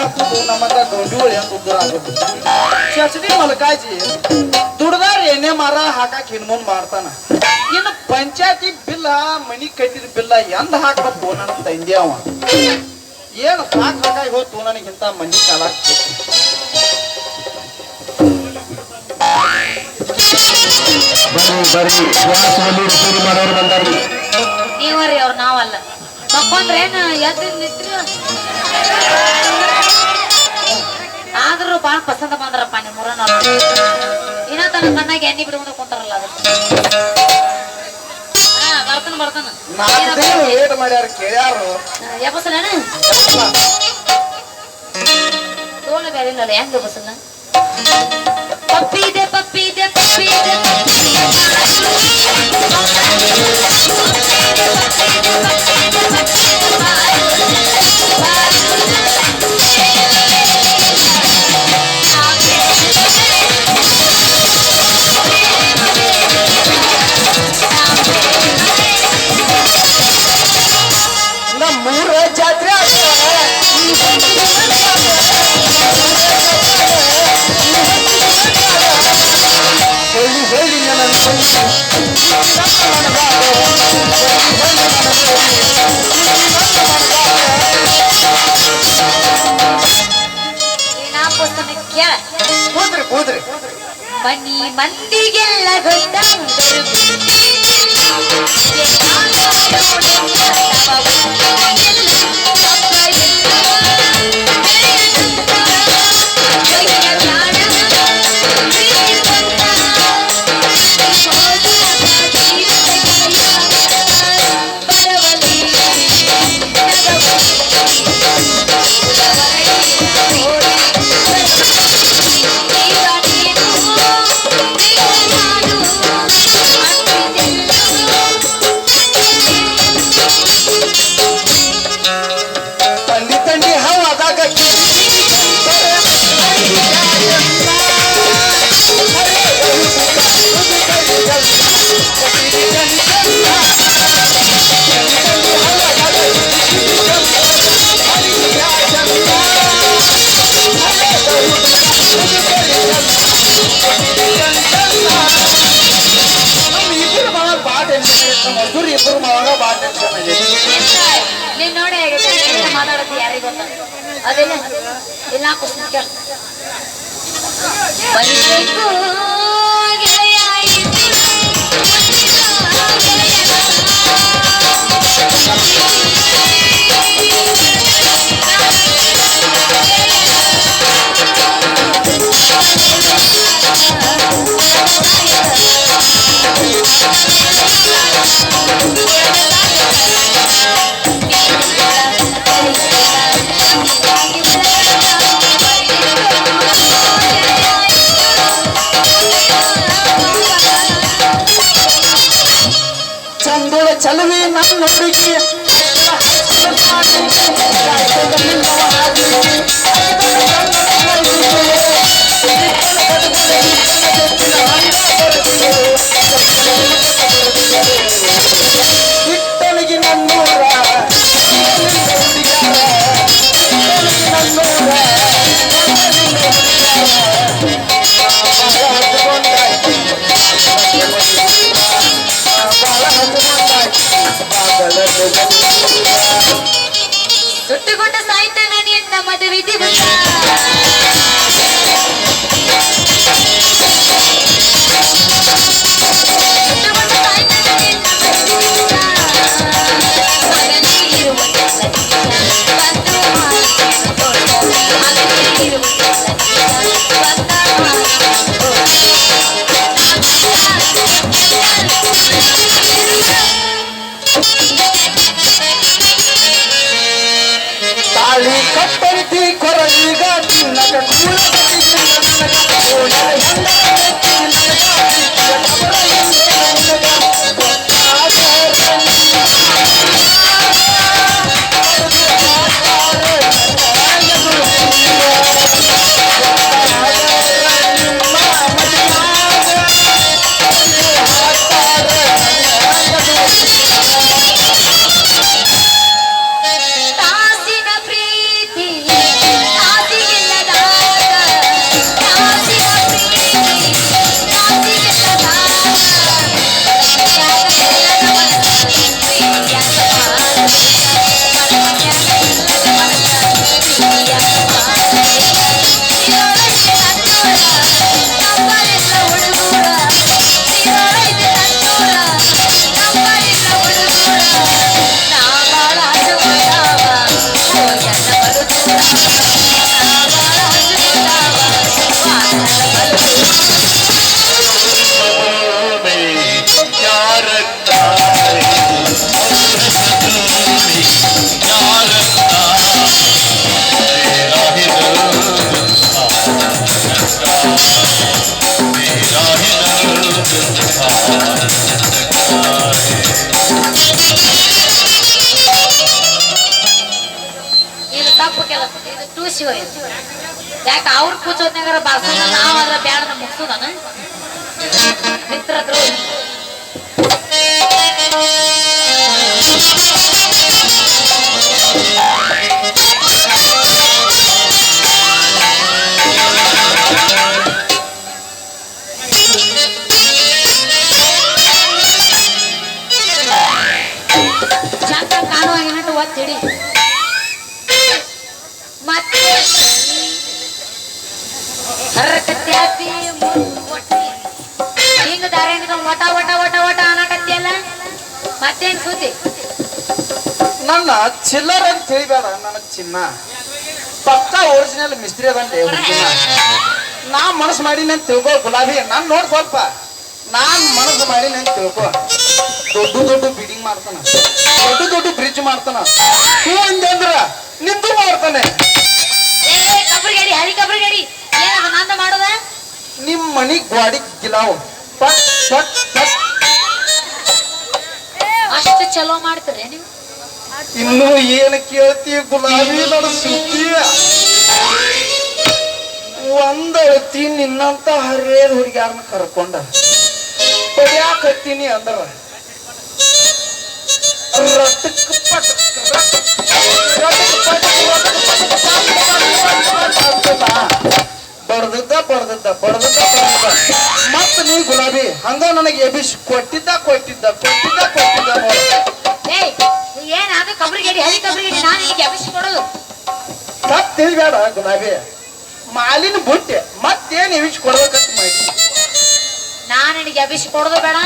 ಹಾಕುದು ನಮ್ಮಂತ ಗೌಂಡಿಗಳು ಹೆಂಗ್ ಆಗೋದು ಚಚಡಿ ಮಲ್ಕಾಜಿ ದುಡ್ದಾರ ಎಣ್ಣೆ ಮಾರ ಹಾಕಕ್ ಹಿಂದ್ ಮುಂದ್ ಮಾಡ್ತಾನ ಇನ್ನು ಪಂಚಾಯತಿ ಬಿಲ್ಲ ಮನಿ ಕಟ್ಟಿದ ಬಿಲ್ಲ ಎಂದ ಹಾಕ್ಬೇಕು ನನ್ನ ತಂದೆ ಅವ ಏನು ಸಾಕು ಹಾಕಾಗಿ ಹೋತು ನನಗಿಂತ ಮನಿ ಕಾಲ ಬನ್ನಿ ನೀವರಿ ಅವ್ರು ನಾವಲ್ಲ. ಮಕ್ಕೊಂದ್ರೇನ ಎದ್ದು ಆದ್ರೂ ಬಾಳ ಪಸಂದ ಬಂದ್ರಪ್ಪ ನಿಮ್ಮ ಇನ್ನ ತನ್ನ ಕಣ್ಣಾಗ ಎಣ್ಣೆ ಬಿಡುವುದು ಕುಂತಾರಲ್ಲ ಅದು ಹಾ ಬರ್ತಾನ ಬರ್ತಾನ. ವೇಟ್ ಮಾಡ್ಯಾರ ಕೇಳ್ಯಾರು. ಎಬ್ಬಸಲೇನ ತೋಳ ಬೇರೆ ಹೆಂಗ ಬಸಲ್ಲ ಪಪ್ಪಿ ಇದೆ ಪಪ್ಪಿ ಇದೆ ಪಪ್ಪಿ ಇದೆ. ಏನ ಪುಸ್ತಕ ಕೇಳ ಕೂದ್ರಿ ಕೂದ್ರಿ ಮನಿ ಮಂದಿಗೆಲ್ಲ ಗೊತ್ತಾದರು ತಂಡಿ ನೀನ್ ನೋಡಿ ಮಾತಾಡೋದು ಯಾರಿಗ ಅದೇನ ಇಲ್ಲ ಕುಸ್ತಿ விதி விதி ಎಬ್ಬಿಸಿವ ಯಾಕ ಅವ್ರ ಕೂಚೋದ್ನಾಗಾರ ಬಾಸನ ನಾವ್ ಅದ್ರ ಬ್ಯಾಡ ಮುಗ್ಸೋದನ ಮಿತ್ರ ದ್ರೋಹಿ ಹಿಂಗ ದಾರಿ ಒಟ ಒಟ ಒಟ ಒಟ ಅನ್ನಕತ್ತಿಯಲ್ಲ ಮತ್ತೇನ್ ಸುದ್ದಿ ನನ್ನ ಚಿಲ್ಲರ್ ಅಂತ ತಿಳಿಬೇಡ, ನನ್ನ ಚಿನ್ನ. ಪಕ್ಕ ಒರಿಜಿನಲ್ ಮಿಸ್ತ್ರಿ ಹುಡುಗಿನ ನಾ ಮನಸ್ಸು ಮಾಡೀನಿ ತಿಳ್ಕೊ, ಗುಲಾಬಿ. ನಾನು ನೋಡ್ ಸ್ವಲ್ಪ ನಾನ್ ಮನಸ್ಸು ಮಾಡಿ ಅಂತ ತಿಳ್ಕೊ. ದೊಡ್ಡ ದೊಡ್ಡ ಬಿಡಿಂಗ್ ಮಾಡ್ತಾನ. ದೊಡ್ಡ ದೊಡ್ಡ ಬ್ರಿಡ್ಜ್ ಮಾಡ್ತಾನ. ಹೂ ಅಂದೆ ಅಂದ್ರ ನಿಂದು ಮಾಡ್ತಾನೆ. ಕಬ್ರಿಗಡಿ ಹರಿ ಕಬ್ರಿಗಡಿ. ಏನದ ನಂದ ಮಾಡೋದ? ನಿಮ್ ಮನಿ ಗ್ವಾಡಿ ಗಿಲಾವ್. ಪಟ್ ಪಟ್ ಪಟ್. ಅಷ್ಟು ಚಲೋ ಮಾಡ್ತಾರೆ ನೀವು? ಇನ್ನು ಏನು ಕೇಳ್ತಿ ಗುಲಾಬಿ ನನ್ನ ಸುದ್ದಿ ಒಂದ್ ಅಳತಿ ನಿನ್ನಂತ ಹರಿಯರ್ ಹುಡುಗ್ಯಾರನ್ನ ಕರ್ಕೊಂಡ. ಪಡ್ಯಾಕತ್ತೀನಿ ಅಂದ್ರ. ರಟಕ್ ಪಟಕ್ ಬಡ್ದದ್ದ ಬಡ್ದದ್ದ ಬಡ್ದದ್ದ ಬಡ್ದದ್ದ ಮತ್ತ ನೀ ಗುಲಾಬಿ ಹಂಗ ನನಗೆ ಎಬಿಸ್ ಕೊಟ್ಟಿದ್ದ ಕೊಟ್ಟಿದ್ದ ಕೊಟ್ಟಿದ್ದ ಕೊಟ್ಟಿದ್ದ ಏಯ್ ಏನ್ ಅದು ಕಬ್ರಿಗಡಿ ಹರಿ ಕಬ್ರಿಗಡಿ ನಾನು ಈಗ ಅಭಿಷೇಕ ಕೊಡೋದು. ತಪ್ಪು ತಿಳ್ಬೇಡ ಗುಲಾಬಿ. ಮಾಲಿನ ಬುಟ್ಟೆ ಮತ್ತೇನು ಇವಿಸ್ ಕೊಡ್ಬೇಕಂತ ಮಾಡಿ. ನಾನು ನಿನಗೆ ಅಭಿಷೇಕ ಕೊಡೋದು ಬೇಡ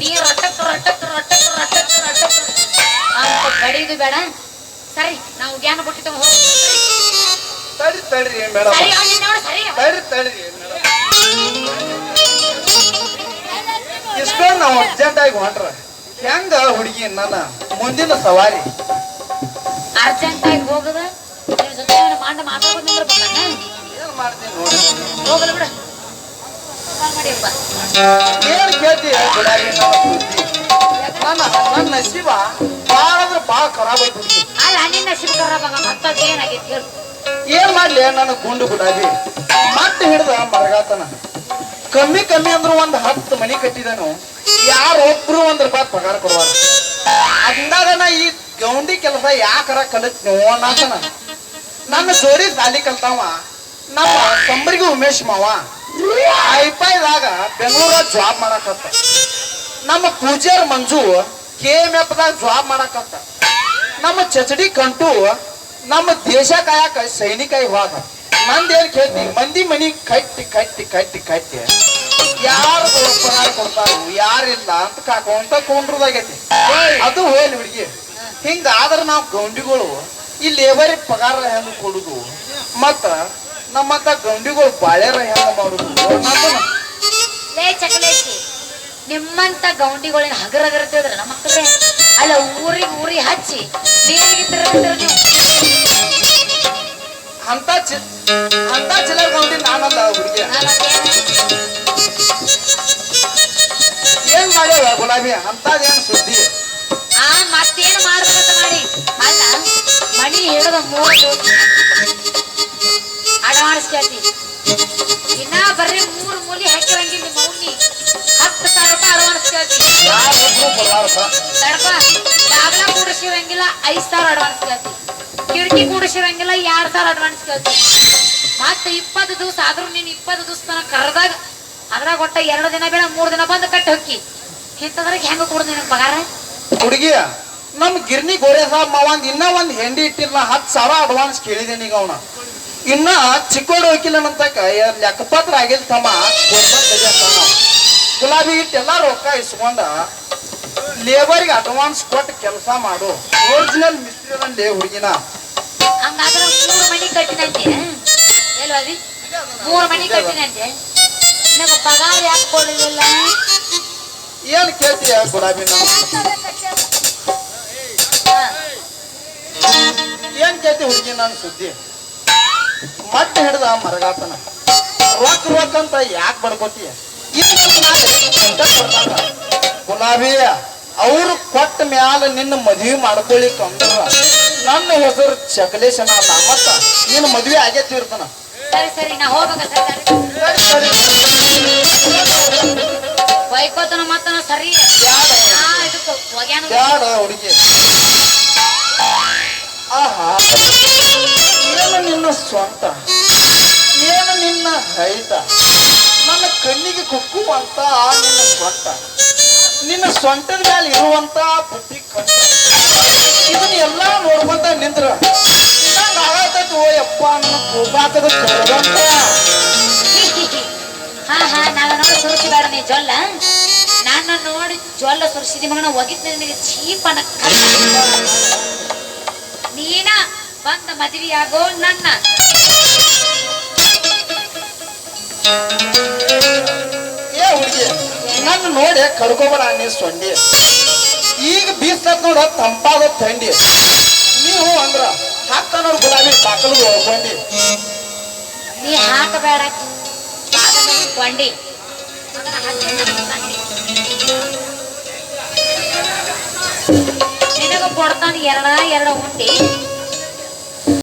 ನೀ ರೊಟ್ಟ ರಟಕ್ ರಟಕ್ ರಟಕ್ ರಟಕ್ ಅಂತ ಬಡಿಯೋದು ಬೇಡ. ಸರಿ ನಾವು ಜ್ಞಾನ ಬಿಟ್ಟಿದ್ದ ಹೋಗಿ ತಡಿ ತಡ್ರಿ ಮೇಡಮ್ ಸರಿ ನೋಡು ಸರಿ. ತಡ್ರಿ ತಡ್ರಿ ಇಷ್ಟೊಂದು ನಾವು ಅರ್ಜೆಂಟ್ ಆಗಿ ಹೊಂಟ್ರ. ಹೆಂಗ ಹುಡುಗಿ ನನ್ನ ಮುಂದಿನ ಸವಾರಿ? ಅರ್ಜೆಂಟ್ ಆಗಿ ಹೋಗದ? ನಿನ್ ಜೊತೆ ನಾನು ಮಾಡ ಮಾತಾಡೋದು ನಿಂದಿರ್ಬೇಕಣ್ಣ ಏನ್? ಮಾಡ್ತೀನಿ ನೋಡಿ. ಹೋಗಲ್ಲ ಬಿಡು. ಕಾಲ್ ಮಾಡಿಯಪ್ಪ ಏನ್ ಕೇಳ್ತೀಯ ನನ್ನ ಸುದ್ದಿ. ನನ್ನ ನನ್ನ ನಸೀಬ ಖರಾಬ್ ಆಯ್ತು ಹುಡುಗಿ ಅಲ್ಲ ನಿನ್ನ ಶಿವಕರ ಮಗ ಮತ್ತದ ಏನಾಗೈತಿ ಹೇಳು. ಏನ್ ಮಾಡ್ಲಿ ನನ್ನ ಗುಂಡು ಗುಡಾಗಿ. ಮತ್ತೆ ಹಿಡ್ದ ಮರಗಾತನ. ಕಮ್ಮಿ ಕಮ್ಮಿ ಅಂದ್ರು ಒಂದ್ ಹತ್ತು ಮನಿ ಕಟ್ಟಿದನು. ಯಾರೊಬ್ರು ಒಂದ್ ರೂಪಾಯಿ ಪಗಾರ ಕೊಡುವಾರ ಅಂದಾಗ ನಾ ಈ ಗೌಂಡಿ ಕೆಲಸ ಯಾಕರ ಕಲಿತ್ ನೋವನಾತನ ನನ್ನ ಜೋಡಿ ಸಾಲಿ ಕಲ್ತಾವ. ನಮ್ಮ ಸಂಬರಿಗೆ ಉಮೇಶ್ ಮಾವ. ಐಪಾಯ್ದಾಗ ಬೆಂಗಳೂರ ಜಾಬ್ ಮಾಡಕತ್ತ. ನಮ್ಮ Pujar Manju K M F ದಾಗ ಜಾಬ್ ಮಾಡಕತ್ತ. ನಮ್ಮ ಚಚಡಿ ಕಂಟು ನಮ್ಮ ದೇಶ ಕಾಯಕ ಸೈನಿಕಾಯಿ ಹೋದ ನಂದೇನ್ ಕೇಳ್ತಿ? ಮಂದಿ ಮನಿ ಕಟ್ಟಿ ಕಟ್ಟಿ ಕಟ್ಟಿ ಕಟ್ಟಿ. ಯಾರು ಪಗಾರ ಕೊಡ್ತಾರ ಯಾರಿಲ್ಲ ಅಂತ ಕಾಕೊಂತ ಕೊಂಡ್ರದಾಗೈತಿ. ಅದು ಹೋಯ್ಲಿ ಹುಡುಗಿ. ಹಿಂಗ ಆದ್ರೆ ನಾವು ಗೌಂಡಿಗಳು ಈ ಲೇಬರ್ ಪಗಾರ ಹೆಂಗ್ ಕೊಡುದು? ಮತ್ತ ನಮ್ಮಂತ ಗೌಂಡಿಗಳು ಬಾಳ್ಯಾರ ಹೆಂಗ ಮಾಡುದು? ನಿಮ್ಮಂತ ಗೌಂಡಿಗಳಿನ ಹಗರ ಹಗರ ತಿಳಿದ್ರೆ ನಮ್ಮ ಮಕ್ಕಳ್ರೆ ಅಲ್ಲ ಊರಿ ಊರಿ ಹಚ್ಚಿ ನೀರಿಗೆ ನೀವು. ಅಂತ ಅಂತ ಚಿಲ್ಲರ್ ಗೌಂಡಿ ನಾನಲ್ಲ ಹುಡುಗಿ? ಏನ್ ಮಾಡ್ಯಾವ ಗುಲಾಬಿ? ಅಂತದೇನ್ ಸುದ್ದಿ? ಆ ಮತ್ತೇನು ಮಾಡ್ಬೇಕಂತ ಮಾಡಿ. ಅಲ್ಲ ಮಣಿ ಹಿಡಿದ ಮೂರು ಅಡ್ವಾನ್ಸ್ ಕೇಳ್ತಿ ಇನ್ನ ಬರ್ರಿ ಮೂರು ಮೂಲಿ ಹಾಕಿರಂಗಿಲ್ಲ ಹತ್ತು ಸಾವಿರ ರೂಪಾಯಿ ಅಡ್ವಾನ್ಸ್ ಕೇಳ್ತಿ ಯಾರೊಬ್ರು ಬರಲಾರ್ದ ತಡಪ ಬಾಗ್ಲ ಕೂಡಿಸಿರಂಗಿಲ್ಲ ಸಾವಿರ ಅಡ್ವಾನ್ಸ್ ಕೇಳ್ತಿ ಕಿಟಕಿ ಕೂಡಿಸಿರಂಗಿಲ್ಲ ಎರಡ್ ಸಾವಿರ ಅಡ್ವಾನ್ಸ್ ಕೇಳ್ತಿ ಮತ್ತೆ ಇಪ್ಪತ್ತು ದಿವಸ ಆದ್ರೂ ನೀನ್ ಇಪ್ಪತ್ತು ದಿವಸ ತನಕ ಕರೆದಾಗ ಅದ್ರಾಗ ಒಟ್ಟ ಎರಡು ದಿನ ಬೇಡ ಮೂರ್ ದಿನ ಬಂದು ಕಟ್ಟಿ ಹೊಕ್ಕಿ ಇಂಥದ್ರಾಗ ಹೆಂಗ ಕೊಡುದು ನಿನಗೆ ಪಗಾರ ಹುಡುಗಿ ನಮ್ ಗಿರ್ನಿ ಗೋರೆ ಸಾಬ್ ಮಾವಂದ್ ಇನ್ನ ಒಂದ್ ಹೆಂಡಿ ಇಟ್ಟಿಲ್ಲ ಹತ್ ಸಾವಿರ ಅಡ್ವಾನ್ಸ್ ಕೇಳಿದೀನಿ ಈಗ ಅವನ. ಇನ್ನ ಚಿಕ್ಕೋಡ್ ಹೋಗಿಲ್ಲನಂತಕ ಲೆಕ್ಕಪತ್ರ ಆಗಿಲ್ಲ ತಮ್ಮ. ತಡಿ ಅಂತಾನ ಇಟ್ಟು ಎಲ್ಲ ರೊಕ್ಕ ಇಸ್ಕೊಂಡ ಲೇಬರ್ಗೆ ಅಡ್ವಾನ್ಸ್ ಕೊಟ್ಟು ಕೆಲಸ ಮಾಡು. ಒರಿಜಿನಲ್ ಮಿಸ್ತ್ರಿ ಹುಡುಗಿನ. ಹಂಗಾದ್ರೆ ಮೂರು ಮನಿ ಕಟ್ಟಿನಂತೆ ಎಲ್ವದಿ ಮೂರು ಮನಿ ಕಟ್ಟಿನಂತೆ. ನಿನಗ ಪಗಾರ ಯಾಕೆ ಕೊಡಲಿಲ್ಲ? ಏನ್ ಕೇಳ್ತೀಯ ಗುಲಾಬಿ ನಾವು ಏನ್ ಕೇಳ್ತಿ ಹುಡುಗಿ ನನ್ನ ಸುದ್ದಿ? ಮತ್ತೆ ಹಿಡ್ದ ಮರಗಾತನ. ರೊಕ್ಕ ರೊಕ್ಕ ಅಂತ ಯಾಕೆ ಬಡ್ಕೋತೀಯ? ಗುಲಾಬಿ ಅವ್ರು ಕೊಟ್ಟ ಮ್ಯಾಲ ನಿನ್ನ ಮದ್ವಿ ಮಾಡ್ಕೊಳಿಕ್ ಅಂದ್ರ ನನ್ನ ಹೆಸರು ಚಕಲೇಶನ ಅಲ್ಲ ಮತ್ತ ನಿನ್ನ ಮದ್ವೆ ಆಗೇ ಇರ್ತಾನ. ಸರಿ ಸರಿ ನಾ ಹೋಗ್ಬೇಕ ಬೈಕೋತನ ಮತ್ತನ ಸರಿ. ಬ್ಯಾಡ ಹುಡುಗಿ. ಆಹಾ ಏನು ನಿನ್ನ ಸ್ವಂತ? ಏನು ನಿನ್ನ ಹೈತ ನನ್ನ ಕಣ್ಣಿಗೆ ಕುಕ್ಕುವಂತ ನಿನ್ನ ಸ್ವಂತ ನಿನ್ನ ಸ್ವಂಟದ ಮೇಲೆ ಇರುವಂತ ಬುದ್ಧಿ ಕಟ್ಟ ಇದನ್ನ ಎಲ್ಲಾ ನೋಡ್ಕೊಂತ ನಿಂದ್ರ. ನಂಗ್ ಆಗತೈತಿ ಓ ಯಪ್ಪ ನನ್ನ ಕೋಪಾಕದ ಕರಗಂತ ಹಾ ಹಾ ನಾನು ನೋಡಿ ಸುರಿಸಿ ಬೇಡ ನೀ ಜೊಲ್ಲ. ನಾನು ನೋಡಿ ಜೊಲ್ಲ ಸುರಿಸಿದಿ ಮಗನ ಒಗಿತ್ ನಿನಗೆ ಚೀಪ್ ಅನ್ನ ನೀನ ಬಂದ ಮದುವೆಯಾಗೋ ನನ್ನ. ಏ ಹುಡುಗಿ ನನ್ನ ನೋಡಿ ಕಡ್ಕೋಬೇಡ ನೀ ಸೊಂಡಿ ಈಗ ಬೀಸ್ತತ್ ನೋಡ ತಂಪಾದ ಥಂಡಿ ನೀವು ಅಂದ್ರ ಹಾಕ್ತ ನೋಡ್ ಗುಲಾಬಿ ಬಾಕಲದು ಹೊಡ್ಕೊಂಡಿ. ನೀ ಹಾಕಬೇಡ. ಕೊಂಡಿ ಅದನ್ನ ಹಚ್ಚಿ ನನ್ನ ತಂಡಿ. ನಿನಗ ಕೊಡ್ತಾನ ಎರಡ ಎರಡ ಉಂಡಿ.